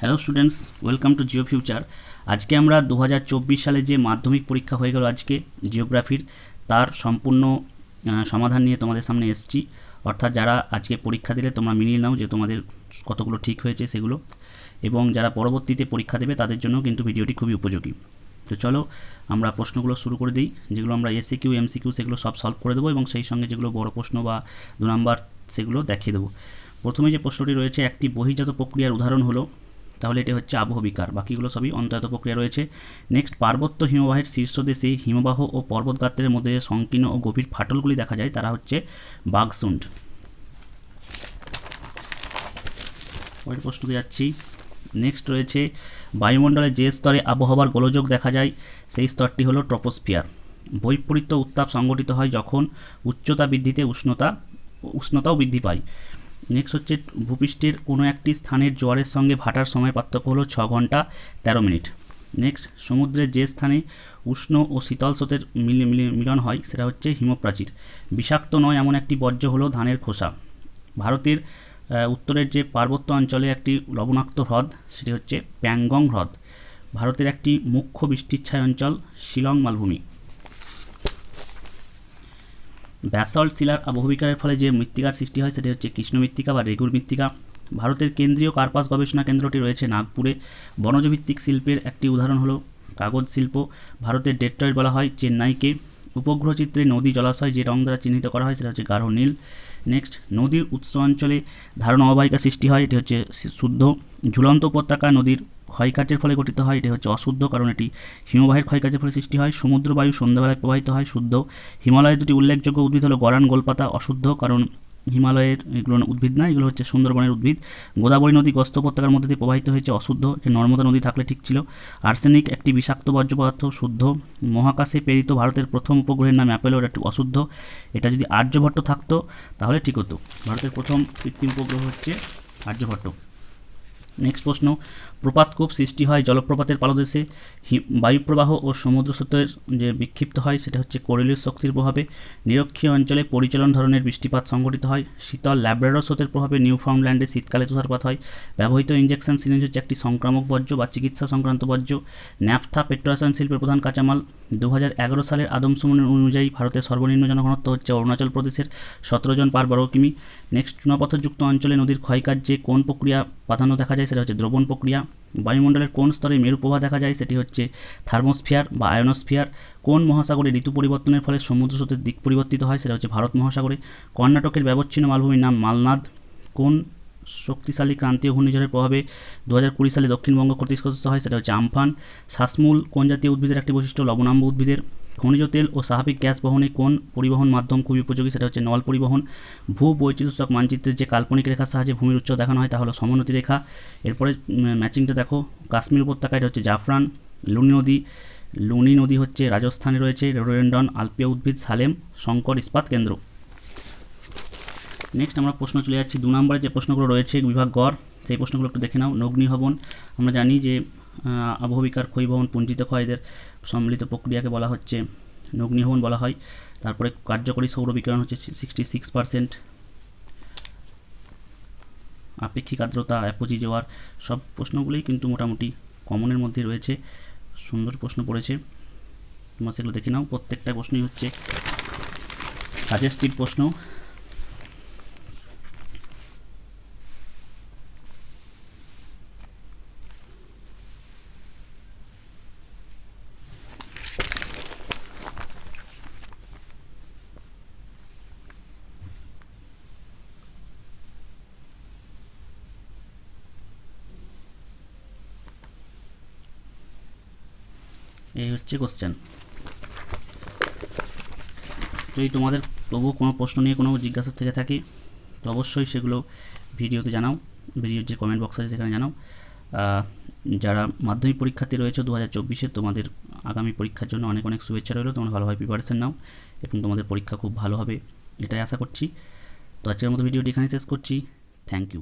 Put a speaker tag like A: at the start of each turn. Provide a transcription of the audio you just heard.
A: Hello students, welcome to Geo future. আজকে আমরা দু হাজার চব্বিশ সালে যে মাধ্যমিক পরীক্ষা হয়ে গেল আজকে, জিওগ্রাফির, তার সম্পূর্ণ সমাধান নিয়ে তোমাদের সামনে এসেছি। অর্থাৎ যারা আজকে পরীক্ষা দিলে তোমরা মিলিয়ে নাও যে তোমাদের কতগুলো ঠিক হয়েছে সেগুলো, এবং যারা পরবর্তীতে পরীক্ষা দেবে তাদের জন্য কিন্তু ভিডিওটি খুবই উপযোগী। তো চলো, আমরা প্রশ্নগুলো শুরু করে দিই, যেগুলো আমরা এসি কিউ এমসি কিউ সেগুলো সব সলভ করে দেবো, এবং সেই সঙ্গে যেগুলো বড় প্রশ্ন বা দু নাম্বার সেগুলো দেখিয়ে দেবো। প্রথমে যে প্রশ্নটি রয়েছে, একটি বহির্জাত প্রক্রিয়ার উদাহরণ হলো তাহলে এটি হচ্ছে আবহবিকার বাকিগুলো সবই অন্তর্জাত প্রক্রিয়া রয়েছে। নেক্সট পার্বত্য হিমবাহের শীর্ষদেশে হিমবাহ ও পর্বত গাত্রের মধ্যে সংকীর্ণ ও গভীর ফাটলগুলি দেখা যায়। তারা হচ্ছে বাগসুন্ড। পরের প্রশ্নতে যাচ্ছি। নেক্সট রয়েছে বায়ুমণ্ডলে যে স্তরে আবহাওয়ার গোলযোগ দেখা যায়, সেই স্তরটি হলো ট্রপোস্ফিয়ার। বৈপরীত্য উত্তাপ সংগঠিত হয় যখন উচ্চতা বৃদ্ধিতে উষ্ণতা, উষ্ণতাও বৃদ্ধি পায়। নেক্সট হচ্ছে ভূপৃষ্ঠের কোনো একটি স্থানের জোয়ারের সঙ্গে ভাটার সময় পার্থক্য হলো ছ ঘণ্টা তেরো মিনিট। নেক্সট সমুদ্রের যে স্থানে উষ্ণ ও শীতল স্রোতের মিল- মিল- মিলন হয়, সেটা হচ্ছে হিমপ্রাচীর। বিষাক্ত নয় এমন একটি বর্জ্য হলো ধানের খোসা। ভারতের উত্তরের যে পার্বত্য অঞ্চলে একটি লবণাক্ত হ্রদ, সেটি হচ্ছে প্যাংগং হ্রদ। ভারতের একটি মুখ্য বৃষ্টিচ্ছায় অঞ্চল শিলং মালভূমি। ব্যাসল্ট শিলার আবহবিকারের ফলে যে মৃত্তিকার সৃষ্টি হয় সেটি হচ্ছে কৃষ্ণ মৃত্তিকা বা রেগুর মৃত্তিকা। ভারতের কেন্দ্রীয় কার্পাস গবেষণা কেন্দ্রটি রয়েছে নাগপুরে। বনজভিত্তিক শিল্পের একটি উদাহরণ হলো কাগজ শিল্প। ভারতের ডেট্রয়েট বলা হয় চেন্নাইকে। উপগ্রহ চিত্রে নদী জলাশয় যে রং দ্বারা চিহ্নিত করা হয় সেটা হচ্ছে গাঢ় নীল। নেক্সট, নদীর উৎস অঞ্চলে ধারণ অববাহিকা সৃষ্টি হয়, এটি হচ্ছে শুদ্ধ ঝুলন্ত উপত্যকা নদীর ক্ষয়কার্যের ফলে গঠিত হয়, এটি হচ্ছে অশুদ্ধ কারণ। এটি হিমবাহের ক্ষয়কার্যের ফলে সৃষ্টি হয়। সমুদ্র বায়ু সন্ধ্যাবেলায় প্রবাহিত হয়, শুদ্ধ। হিমালয়ের দুটি উল্লেখযোগ্য উদ্ভিদ হলো গরান, গোলপাতা, অশুদ্ধ। কারণ হিমালয়ের এগুলো উদ্ভিদ না, এগুলো হচ্ছে সুন্দরবনের উদ্ভিদ। গোদাবরী নদী গস্ত উপত্যকার মধ্যে দিয়ে প্রবাহিত হয়েছে অশুদ্ধ। এটি নর্মদা নদী থাকলে ঠিক ছিল। আর্সেনিক একটি বিষাক্ত বর্জ্য পদার্থ, শুদ্ধ। মহাকাশে প্রেরিত ভারতের প্রথম উপগ্রহের নাম অ্যাপেলো, এটা একটি অশুদ্ধ। এটা যদি আর্যভট্ট থাকতো, তাহলে ঠিক হতো। ভারতের প্রথম কৃত্রিম উপগ্রহ হচ্ছে আর্যভট্ট। নেক্সট প্রশ্ন প্রপাতকূপ সৃষ্টি হয় জলপ্রপাতের পালদেশে বায়ুপ্রবাহ ও সমুদ্র স্রোতের যে বিক্ষিপ্ত হয় সেটা হচ্ছে কোরেলীয় শক্তির প্রভাবে, নিরক্ষীয় অঞ্চলে পরিচালন ধরনের বৃষ্টিপাত সংঘটিত হয়, শীতল ল্যাব্রাডর স্রোতের প্রভাবে নিউ নিউফাউন্ডল্যান্ডে শীতকালে তুষারপাত হয়, ব্যবহৃত ইঞ্জেকশন সিরিঞ্জ হচ্ছে একটি সংক্রামক বর্জ্য বা চিকিৎসা সংক্রান্ত বর্জ্য ন্যাপথা পেট্রোরাসায়ন শিল্পের প্রধান কাঁচামাল দু হাজার এগারো সালের আদমশুমারি অনুযায়ী ভারতের সর্বনিম্ন জনঘনত্ব হচ্ছে অরুণাচল প্রদেশের সতেরো জন পার বর্গ কিমি নেক্সট চুনাপথরযুক্ত অঞ্চলে নদীর ক্ষয়কার্যে কোন প্রক্রিয়া প্রাধান্য দেখা যায় সেটা হচ্ছে দ্রবণ প্রক্রিয়া। বায়ুমণ্ডলের কোন স্তরে মেরু প্রবাহ দেখা যায় সেটি হচ্ছে থার্মোস্ফিয়ার বা আয়নোস্ফিয়ার কোন মহাসাগরে ঋতু পরিবর্তনের ফলে সমুদ্র স্রোতের দিক পরিবর্তিত হয় সেটা হচ্ছে ভারত মহাসাগরে। কর্ণাটকের ব্যবচ্ছিন্ন মালভূমির নাম মালনাদ। কোন শক্তিশালী ক্রান্তীয় ঘূর্ণিঝড়ের প্রভাবে দু হাজার কুড়ি সালে দক্ষিণবঙ্গ ক্ষতিগ্রস্ত হয়, সেটা হচ্ছে আমফান শ্বাসমূল কোন জাতীয় উদ্ভিদের একটি বৈশিষ্ট্য, লবণাম্ব উদ্ভিদের, খনিজ তেল ও স্বাভাবিক গ্যাস বহনে কোন পরিবহন মাধ্যম খুবই উপযোগী, সেটা হচ্ছে নল পরিবহন। ভূ বৈচিত্র্যসূচক মানচিত্রের যে কাল্পনিক রেখার সাহায্যে ভূমির উচ্চ দেখানো হয়, তা হলো সমোন্নতি রেখা। এরপরে ম্যাচিংটা দেখো, কাশ্মীর উপত্যকা, এটা হচ্ছে জাফরান, লুনি নদী। লুনি নদী হচ্ছে রাজস্থানে রয়েছে, রোডেন্ডন, আলপিয়া উদ্ভিদ, সালেম, শঙ্কর ইস্পাত কেন্দ্র। নেক্সট আমরা প্রশ্ন চলে যাচ্ছি। দু নম্বরে যে প্রশ্নগুলো রয়েছে, বিভাগ গড়, সেই প্রশ্নগুলো একটু দেখে নাও। নগ্নিভবন আমরা জানি যে আবহবিকার ক্ষয়ভবন পুঞ্জিত ক্ষয় এদের সম্মিলিত প্রক্রিয়াকে বলা হচ্ছে নগ্নিভবন বলা হয়। তারপরে কার্যকরী সৌর বিকিরণ হচ্ছে সিক্সটি সিক্স পার্সেন্ট আপেক্ষিক আর্দ্রতা, অ্যাপোজি জোয়ার, সব প্রশ্নগুলোই কিন্তু মোটামুটি কমনের মধ্যে রয়েছে। সুন্দর প্রশ্ন পড়েছে। তোমরা সেগুলো দেখে নাও। প্রত্যেকটা প্রশ্নই হচ্ছে সাজেস্টিভ প্রশ্ন। এই হচ্ছে কোশ্চেন যদি তোমাদের তবুও কোনো প্রশ্ন নিয়ে কোনো জিজ্ঞাসা থেকে থাকে, তো অবশ্যই সেগুলো ভিডিওতে জানাও, ভিডিওর যে কমেন্ট বক্স আছে সেখানে জানাও। যারা মাধ্যমিক পরীক্ষার্থী রয়েছে দু হাজার চব্বিশে, তোমাদের আগামী পরীক্ষার জন্য অনেক অনেক শুভেচ্ছা রইল, তোমরা ভালোভাবে প্রিপারেশন নাও এবং তোমাদের পরীক্ষা খুব ভালো হবে, এটাই আশা করছি। তো আজকের মতো ভিডিওটি এখানে শেষ করছি। Thank you